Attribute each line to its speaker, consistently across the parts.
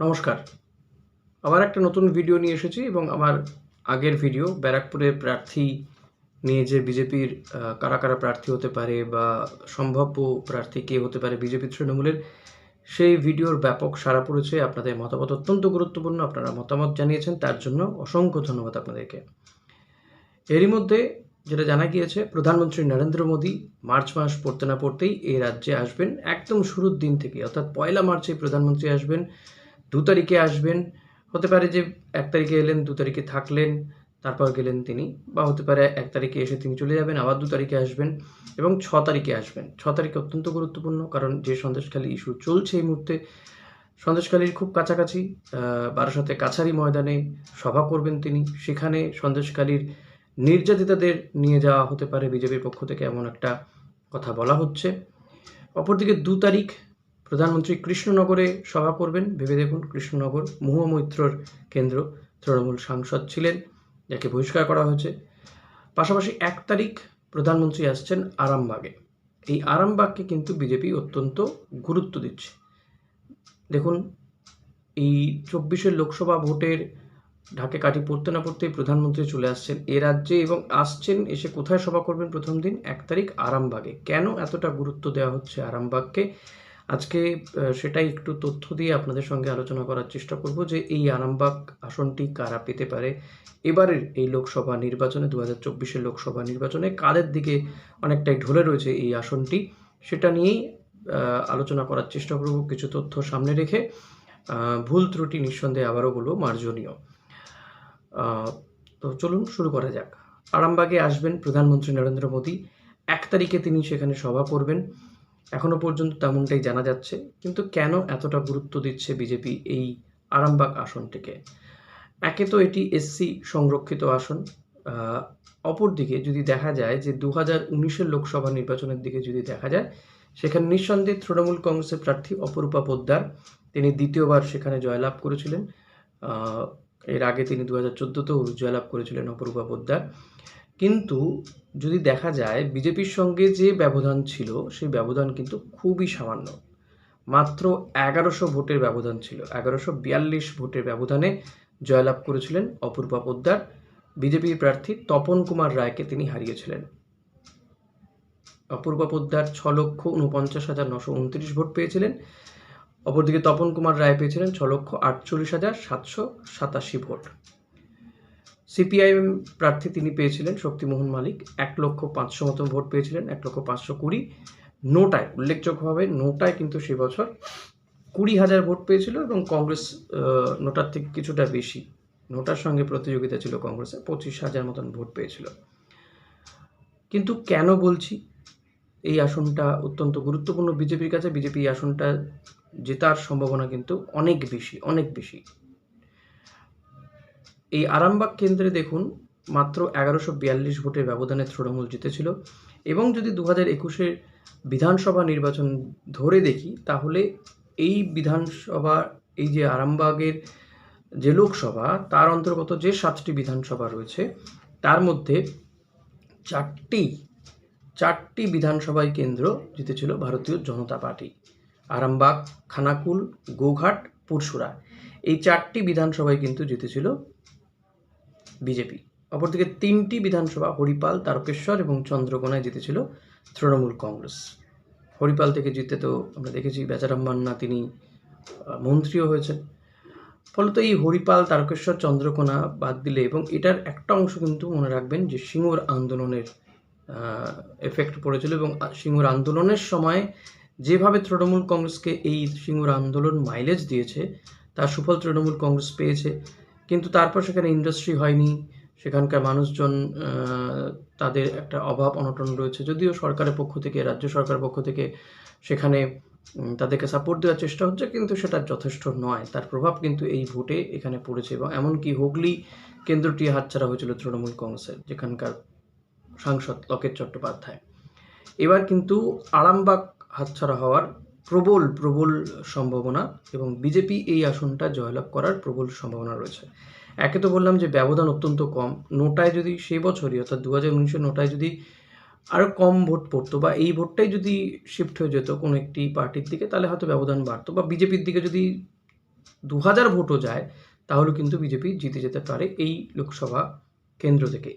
Speaker 1: নমস্কার। আবার একটা নতুন ভিডিও নিয়ে এসেছি এবং আমার আগের ভিডিও ব্যারাকপুরে প্রার্থী নিয়ে যে বিজেপির কারা কারা প্রার্থী হতে পারে বা সম্ভাব্য প্রার্থী কে হতে পারে বিজেপি তৃণমূলের, সেই ভিডিওর ব্যাপক সাড়া পড়েছে। আপনাদের মতামত অত্যন্ত গুরুত্বপূর্ণ, আপনারা মতামত জানিয়েছেন, তার জন্য অসংখ্য ধন্যবাদ আপনাদেরকে। এরই মধ্যে যেটা জানা গিয়েছে, প্রধানমন্ত্রী নরেন্দ্র মোদী মার্চ মাস পড়তে না পড়তেই এই রাজ্যে আসবেন একদম শুরুর দিন থেকে অর্থাৎ পয়লা মার্চে প্রধানমন্ত্রী আসবেন। দু তারিখে আসবেন। হতে পারে যে এক তারিখে এলেন, দু তারিখে থাকলেন, তারপর গেলেন তিনি। বা হতে পারে এক তারিখে এসে তিনি চলে যাবেন, আবার দু তারিখে আসবেন এবং ছ তারিখে আসবেন। ছ তারিখে অত্যন্ত গুরুত্বপূর্ণ, কারণ যে সন্দেশখালী ইস্যু চলছে এই মুহূর্তে, সন্দেশখালীর খুব কাছাকাছি বারাসাতে কাছারি ময়দানে সভা করবেন তিনি। সেখানে সন্দেশখালীর নির্যাতিতাদের নিয়ে যাওয়া হতে পারে। বিজেপির পক্ষ থেকে এমন একটা কথা বলা হচ্ছে। অপরদিকে দু তারিখ প্রধানমন্ত্রী কৃষ্ণনগরে সভা করবেন। ভেবে দেখুন, কৃষ্ণনগর মৈত্রর কেন্দ্র। তৃণমূল সাংসদ ছিলেন, যাকে বহিষ্কার করা হয়েছে। পাশাপাশি এক তারিখ প্রধানমন্ত্রী আসছেন আরামবাগে। এই আরামবাগকে কিন্তু বিজেপি অত্যন্ত গুরুত্ব দিচ্ছে। দেখুন, এই চব্বিশের লোকসভা ভোটের ঢাকে কাঠি পড়তে না পড়তেই প্রধানমন্ত্রী চলে আসছেন এ রাজ্যে এবং আসছেন, এসে কোথায় সভা করবেন প্রথম দিন? এক তারিখ আরামবাগে। কেন এতটা গুরুত্ব দেওয়া হচ্ছে আরামবাগকে? আজকে সেটাই একটু তথ্য দিয়ে আপনাদের সঙ্গে আলোচনা করার চেষ্টা করব যে এই আরামবাগ আসনটি কারা পেতে পারে। এবারের এই লোকসভা নির্বাচনে দু হাজার চব্বিশের লোকসভা নির্বাচনে কাদের দিকে অনেকটাই ঢলে রয়েছে এই আসনটি, সেটা নিয়েই আলোচনা করার চেষ্টা করব কিছু তথ্য সামনে রেখে। ভুল ত্রুটি নিঃসন্দেহে আবারও বলব, মার্জনীয়। তো চলুন শুরু করা যাক। আরামবাগে আসবেন প্রধানমন্ত্রী নরেন্দ্র মোদী। এক তারিখে তিনি সেখানে সভা করবেন। এখনও পর্যন্ত তেমনটাই জানা যাচ্ছে, কিন্তু কেন এতটা গুরুত্ব দিচ্ছে বিজেপি এই আরামবাগ আসনটিকে? একে তো এটি এসসি সংরক্ষিত আসন অপরদিকে যদি দেখা যায় যে দু হাজার উনিশের লোকসভা নির্বাচনের দিকে যদি দেখা যায়, সেখানে নিঃসন্দেহে তৃণমূল কংগ্রেসের প্রার্থী অপরূপা পোদ্দার, তিনি দ্বিতীয়বার সেখানে জয়লাভ করেছিলেন। এর আগে তিনি দু হাজার চোদ্দোতেও জয়লাভ করেছিলেন অপরূপা পোদ্দার। কিন্তু যদি দেখা যায়, বিজেপির সঙ্গে যে ব্যবধান ছিল, সেই ব্যবধান কিন্তু খুবই সামান্য। মাত্র এগারোশো ভোটের ব্যবধান ছিল। এগারোশো বিয়াল্লিশ ভোটের ব্যবধানে জয়লাভ করেছিলেন অপূর্বা পোদ্দার। বিজেপির প্রার্থী তপন কুমার রায়কে তিনি হারিয়েছিলেন। অপূর্বা পোদ্দার ছ লক্ষ উনপঞ্চাশ হাজার নশো উনত্রিশ ভোট পেয়েছিলেন। অপরদিকে তপন কুমার রায় পেয়েছিলেন ছ লক্ষ আটচল্লিশ হাজার সাতশো সাতাশি ভোট। সিপিআইএম প্রার্থী তিনি পেয়েছিলেন শক্তিমোহন মালিক। এক লক্ষ পাঁচশো মতন ভোট পেয়েছিলেন, এক লক্ষ পাঁচশো কুড়ি। নোটায়, উল্লেখযোগ্যভাবে নোটায় কিন্তু সে বছর কুড়ি হাজার ভোট পেয়েছিল এবং কংগ্রেস নোটার থেকে কিছুটা বেশি। নোটার সঙ্গে প্রতিযোগিতা ছিল কংগ্রেসে, পঁচিশ হাজার মতন ভোট পেয়েছিল। কিন্তু কেন বলছি? এই আসনটা অত্যন্ত গুরুত্বপূর্ণ। বিজেপির কাছে বিজেপি এই আসনটা জেতার সম্ভাবনা কিন্তু অনেক বেশি অনেক বেশি। এই আরামবাগ কেন্দ্রে দেখুন, মাত্র এগারোশো বিয়াল্লিশ ভোটের ব্যবধানে তৃণমূল জিতেছিল। এবং যদি দু হাজার একুশের বিধানসভা নির্বাচন ধরে দেখি, তাহলে এই বিধানসভা, এই যে আরামবাগের যে লোকসভা, তার অন্তর্গত যে সাতটি বিধানসভা রয়েছে, তার মধ্যে চারটি চারটি বিধানসভায় কেন্দ্র জিতেছিল ভারতীয় জনতা পার্টি। আরামবাগ, খানাকুল, গোঘাট, পুরসুরা। এই চারটি বিধানসভায় কিন্তু জিতেছিল বিজেপি। অপরদিকে তিনটি বিধানসভা, হরিপাল, তারকেশ্বর এবং চন্দ্রকোনায় জিতেছিল তৃণমূল কংগ্রেস। হরিপাল থেকে জিতে তো আমরা দেখেছি বেচারাম মান্না তিনি মন্ত্রীও হয়েছেন। ফলত এই হরিপাল, তারকেশ্বর, চন্দ্রকোনা বাদ দিলে এবং এটার একটা অংশ কিন্তু মনে রাখবেন যে সিঙ্গুর আন্দোলনের এফেক্ট পড়েছিল এবং সিঙ্গুর আন্দোলনের সময় যেভাবে তৃণমূল কংগ্রেসকে এই সিঙ্গুর আন্দোলন মাইলেজ দিয়েছে, তার সুফল তৃণমূল কংগ্রেস পেয়েছে। কিন্তু তারপর সেখানে ইন্ডাস্ট্রি হয়নি, সেখানকার মানুষজন তাদের একটা অভাব অনটন রয়েছে। যদিও সরকারের পক্ষ থেকে, রাজ্য সরকারের পক্ষ থেকে সেখানে তাদেরকে সাপোর্ট দেওয়ার চেষ্টা হচ্ছে, কিন্তু সেটা যথেষ্ট নয়। তার প্রভাব কিন্তু এই ভোটে এখানে পড়েছে এবং এমনকি হুগলি কেন্দ্রটি হাতছাড়া হয়েছিল তৃণমূল কংগ্রেসের, যেখানকার সাংসদ লকেট চট্টোপাধ্যায়। এবার কিন্তু আরামবাগ হাতছাড়া হওয়ার প্রবল প্রবল সম্ভাবনা এবং বিজেপি এই আসনটা জয়লাভ করার প্রবল সম্ভাবনা রয়েছে। একে তো বললাম যে ব্যবধান অত্যন্ত কম। নোটায় যদি সেই বছরই, অর্থাৎ দু হাজার নোটায় যদি আরও কম ভোট পড়তো বা এই ভোটটাই যদি শিফট হয়ে যেত কোনো একটি পার্টির দিকে, তাহলে হয়তো ব্যবধান বাড়তো বা বিজেপির দিকে যদি দু হাজার ভোটও যায়, তাহলে কিন্তু বিজেপি জিতে যেতে পারে এই লোকসভা কেন্দ্র থেকে।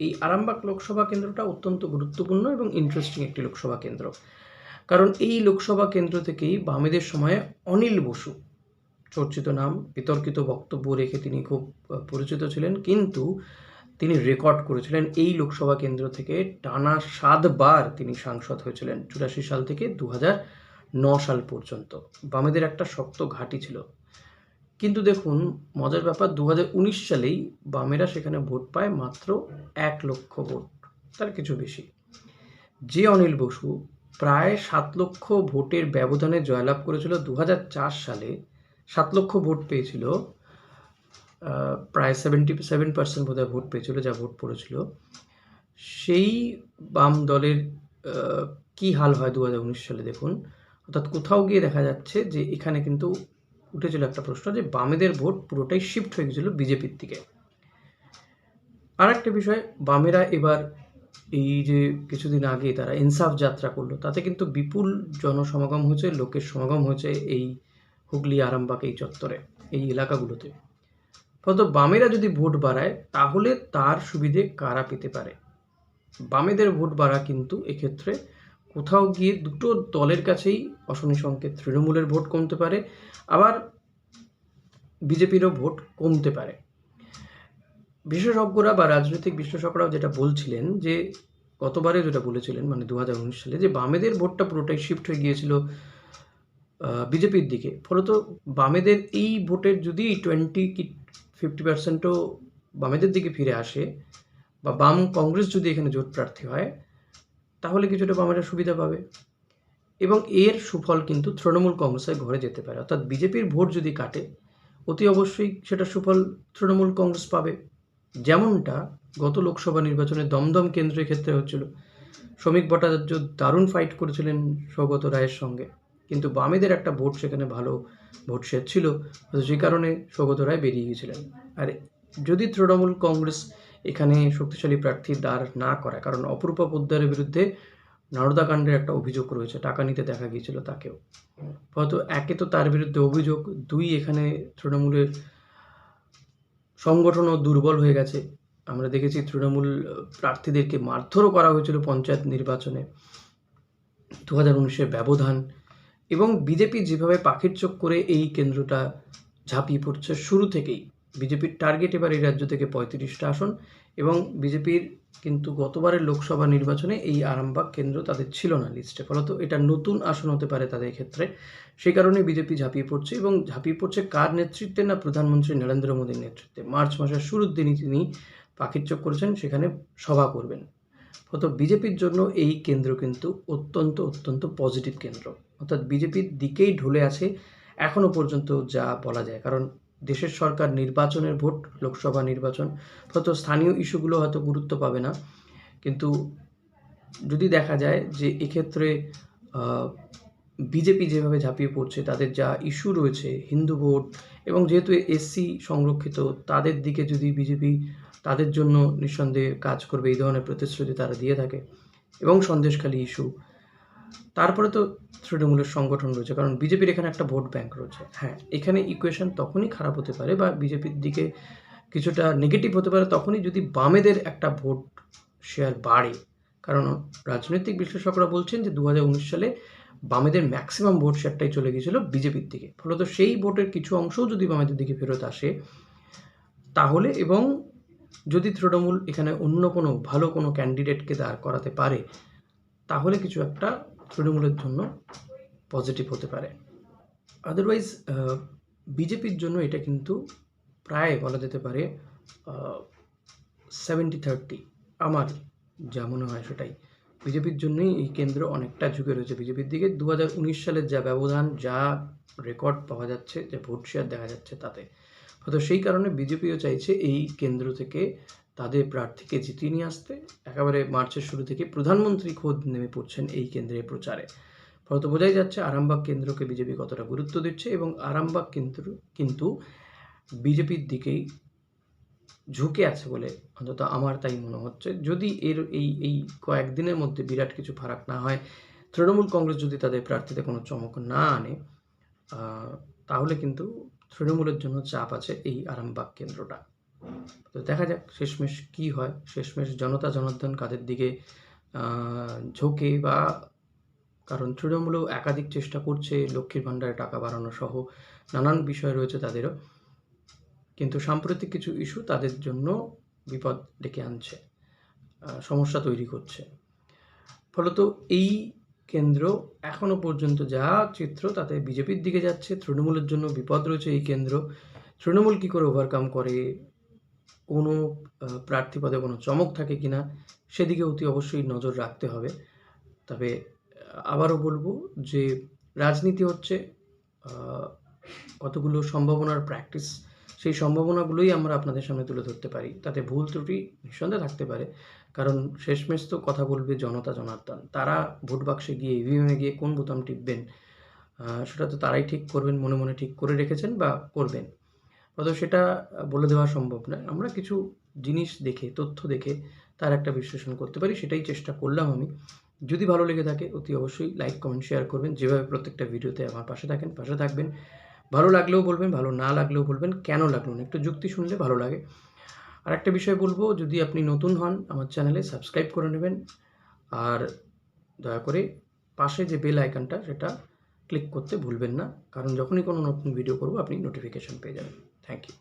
Speaker 1: এই আরামবাগ লোকসভা কেন্দ্রটা অত্যন্ত গুরুত্বপূর্ণ এবং ইন্টারেস্টিং একটি লোকসভা কেন্দ্র। কারণ এই লোকসভা কেন্দ্র থেকেই বামেদের সময়ে অনিল বসু, চর্চিত নাম, বিতর্কিত বক্তব্য রেখে তিনি খুব পরিচিত ছিলেন। কিন্তু তিনি রেকর্ড করেছিলেন এই লোকসভা কেন্দ্র থেকে টানা সাতবার তিনি সাংসদ হয়েছিলেন, চুরাশি সাল থেকে দু সাল পর্যন্ত। বামেদের একটা শক্ত ঘাঁটি ছিল। কিন্তু দেখুন, মজার ব্যাপার দু সালেই বামেরা সেখানে ভোট পায় মাত্র এক লক্ষ ভোট, তার কিছু বেশি। যে অনিল বসু প্রায় সাত লক্ষ ভোটের ব্যবধানে জয়লাভ করেছিল দু হাজার চার সালে। সাত লক্ষ ভোট পেয়েছিল প্রায় সেভেন্টি সেভেন পার্সেন্ট বোধহয় ভোট পেয়েছিল যা ভোট পড়েছিল। সেই বাম দলের কি হাল হয় দু হাজার উনিশ সালে দেখুন। অর্থাৎ কোথাও গিয়ে দেখা যাচ্ছে যে এখানে কিন্তু উঠেছিল একটা প্রশ্ন যে বামেদের ভোট পুরোটাই শিফট হয়ে গেছিল বিজেপির দিকে। আর একটা বিষয়, বামেরা এবার এই যে কিছুদিন আগে তারা ইনসাফ যাত্রা করল, তাতে কিন্তু বিপুল জনসমাগম হয়েছে, লোকের সমাগম হয়েছে এই হুগলি আরামবাগ এই চত্বরে, এই এলাকাগুলোতে। ফলত বামেরা যদি ভোট বাড়ায়, তাহলে তার সুবিধে কারা পেতে পারে? বামেদের ভোট বাড়া কিন্তু এক্ষেত্রে কোথাও গিয়ে দুটো দলের কাছেই অশনি সংকেত, তৃণমূলের ভোট কমতে পারে, আবার বিজেপিরও ভোট কমতে পারে। বিশেষজ্ঞরা বা রাজনৈতিক বিশ্লেষকরাও যেটা বলছিলেন যে গতবারে যেটা বলেছিলেন মানে দু হাজার উনিশ সালে, যে বামেদের ভোটটা পুরোটাই শিফট হয়ে গিয়েছিল বিজেপির দিকে। ফলত বামেদের এই ভোটের যদি টোয়েন্টি কি ফিফটি পার্সেন্টও বামেদের দিকে ফিরে আসে, বা বাম কংগ্রেস যদি এখানে জোট প্রার্থী হয়, তাহলে কিছুটা বামেরা সুবিধা পাবে। এবং এর সুফল কিন্তু তৃণমূল কংগ্রেসের ঘরে যেতে পারে। অর্থাৎ বিজেপির ভোট যদি কাটে, অতি অবশ্যই সেটা সুফল তৃণমূল কংগ্রেস পাবে। যেমনটা গত লোকসভা নির্বাচনে দমদম কেন্দ্রের ক্ষেত্রে হচ্ছিল। শ্রমিক ভট্টাচার্য দারুণ ফাইট করেছিলেন সৌগত রায়ের সঙ্গে। কিন্তু বামেদের একটা ভোট সেখানে ভালো ভোট শেয়ার ছিল সেই কারণে সৌগত রায় বেরিয়ে গিয়েছিলেন। আর যদি তৃণমূল কংগ্রেস এখানে শক্তিশালী প্রার্থী দাঁড় না করায় কারণ অপরূপা পোদ্দারের বিরুদ্ধে নারদাকাণ্ডের একটা অভিযোগ রয়েছে, টাকা নিতে দেখা গিয়েছিল তাকেও। হয়তো একে তো তার বিরুদ্ধে অভিযোগ, দুই এখানে তৃণমূলের সংগঠনও দুর্বল হয়ে গেছে। আমরা দেখেছি তৃণমূল প্রার্থীদেরকে মারধরও করা হয়েছিল পঞ্চায়েত নির্বাচনে। দু হাজার উনিশের ব্যবধান এবং বিজেপি যেভাবে পাখির চোখ করে এই কেন্দ্রটা ঝাঁপিয়ে পড়ছে শুরু থেকেই। বিজেপির টার্গেট এবার এই রাজ্য থেকে পঁয়ত্রিশটা আসন এবং বিজেপির কিন্তু গতবারের লোকসভা নির্বাচনে এই আরামবাগ কেন্দ্র তাদের ছিল না লিস্টে ফলত এটা নতুন আসন হতে পারে তাদের ক্ষেত্রে সেই কারণে বিজেপি ঝাঁপিয়ে পড়ছে এবং ঝাঁপিয়ে পড়ছে কার নেতৃত্বে না প্রধানমন্ত্রী নরেন্দ্র মোদীর নেতৃত্বে? মার্চ মাসের শুরুর দিনই তিনি পাখির চোখ করেছেন, সেখানে সভা করবেন। ফলত বিজেপির জন্য এই কেন্দ্র কিন্তু অত্যন্ত অত্যন্ত পজিটিভ কেন্দ্র। অর্থাৎ বিজেপির দিকেই ঢলে আছে এখনও পর্যন্ত যা বলা যায়। কারণ দেশের সরকার নির্বাচনের ভোট, লোকসভা নির্বাচন হয়তো স্থানীয় ইস্যুগুলো হয়তো গুরুত্ব পাবে না। কিন্তু যদি দেখা যায় যে এক্ষেত্রে বিজেপি যেভাবে ঝাঁপিয়ে পড়ছে, তাদের যা ইস্যু রয়েছে, হিন্দু ভোট এবং যেহেতু এসসি সংরক্ষিত, তাদের দিকে যদি বিজেপি তাদের জন্য নিঃসন্দেহে কাজ করবে, এই ধরনের প্রতিশ্রুতি তারা দিয়ে থাকে এবং সন্দেশখালী ইস্যু তারপরে তো তৃণমূলের সংগঠন রয়েছে, কারণ বিজেপির এখানে একটা ভোট ব্যাংক রয়েছে। হ্যাঁ এখানে ইকুয়েশন তখনই খারাপ হতে পারে বা বিজেপির দিকে কিছুটা নেগেটিভ হতে পারে তখনই যদি বামেদের একটা ভোট শেয়ার বাড়ে। কারণ রাজনৈতিক বিশ্লেষকরা বলছেন যে দু হাজার উনিশ সালে বামেদের ম্যাক্সিমাম ভোট শেয়ারটাই চলে গিয়েছিল বিজেপির দিকে। ফলত সেই ভোটের কিছু অংশও যদি বামেদের দিকে ফেরত আসে, তাহলে এবং যদি তৃণমূল এখানে অন্য কোনো ভালো কোনো ক্যান্ডিডেটকে দাঁড় করাতে পারে, তাহলে কিছু একটা তৃণমূলের জন্য পজিটিভ হতে পারে। আদারওয়াইজ বিজেপির জন্য এটা কিন্তু প্রায় বলা যেতে পারে সেভেন্টি থার্টি আমার যা মনে হয় সেটাই। বিজেপির জন্যই এই কেন্দ্র অনেকটা ঝুঁকে রয়েছে। বিজেপির দিকে দু হাজার উনিশ সালের যা ব্যবধান, যা রেকর্ড পাওয়া যাচ্ছে, যে ভোট শেয়ার দেখা যাচ্ছে তাতে। হয়তো সেই কারণে বিজেপিও চাইছে এই কেন্দ্র থেকে তাদের প্রার্থীকে জিতিয়ে নিয়ে আসতে। একেবারে মার্চের শুরু থেকে প্রধানমন্ত্রী খোদ নেমে পড়ছেন এই কেন্দ্রের প্রচারে। ফলত বোঝাই যাচ্ছে, আরামবাগ কেন্দ্রকে বিজেপি কতটা গুরুত্ব দিচ্ছে এবং আরামবাগ কেন্দ্র কিন্তু বিজেপির দিকেই ঝুঁকে আছে বলে অন্তত আমার তাই মনে হচ্ছে। যদি এর এই এই কয়েকদিনের মধ্যে বিরাট কিছু ফারাক না হয়, তৃণমূল কংগ্রেস যদি তাদের প্রার্থীতে কোনো চমক না আনে তাহলে কিন্তু তৃণমূলের জন্য চাপ আছে এই আরামবাগ কেন্দ্রটা। তো দেখা যাক শেষমেশ কি হয়। শেষমেশ জনতা জনার্দন কাদের দিকে ঝোঁকে বা কারণ তৃণমূলও একাধিক চেষ্টা করছে লক্ষ্মীর ভাণ্ডারে টাকা বাড়ানো সহ নানান বিষয় রয়েছে তাদেরও। কিন্তু সাম্প্রতিক কিছু ইস্যু তাদের জন্য বিপদ ডেকে আনছে সমস্যা তৈরি করছে। ফলত এই কেন্দ্র এখনও পর্যন্ত যা চিত্র তাতে বিজেপির দিকে যাচ্ছে, তৃণমূলের জন্য বিপদ রয়েছে এই কেন্দ্র। তৃণমূল কী করে ওভারকাম করে কোনো আহ, প্রার্থী পদে কোনো চমক থাকে কি না সেদিকে অতি অবশ্যই নজর রাখতে হবে। তবে আবারও বলব যে রাজনীতি হচ্ছে কতগুলো সম্ভাবনার প্র্যাকটিস সেই সম্ভাবনাগুলোই আমরা আপনাদের সামনে তুলে ধরতে পারি। তাতে ভুল ত্রুটি নিঃসন্দেহে থাকতে পারে। কারণ শেষমেশ তো কথা বলবে জনতা জনার্দন। তারা ভোট বাক্সে গিয়ে ইভিএমে গিয়ে কোন বোতাম টিপবেন? সেটা তো তারাই ঠিক করবেন মনে মনে ঠিক করে রেখেছেন বা করবেন। অথবা সেটা বলে দেওয়া সম্ভব নয়। আমরা কিছু জিনিস দেখে, তথ্য দেখে তার একটা বিশ্লেষণ করতে পারি, সেটাই চেষ্টা করলাম আমি। যদি ভালো লেগে থাকে, অতি অবশ্যই লাইক, কমেন্ট, শেয়ার করবেন। যেভাবে প্রত্যেকটা ভিডিওতে আমার পাশে থাকেন, পাশে থাকবেন। ভালো লাগলেও বলবেন, ভালো না লাগলেও বলবেন, কেন লাগল না? একটু যুক্তি শুনলে ভালো লাগে। আর একটা বিষয় বলব, যদি আপনি নতুন হন, আমার চ্যানেলে সাবস্ক্রাইব করে নেবেন। আর দয়া করে পাশে যে বেল আইকনটা, সেটা ক্লিক করতে ভুলবেন না। কারণ যখনই কোনো নতুন ভিডিও করব, আপনি নোটিফিকেশান পেয়ে যাবেন। Thank you.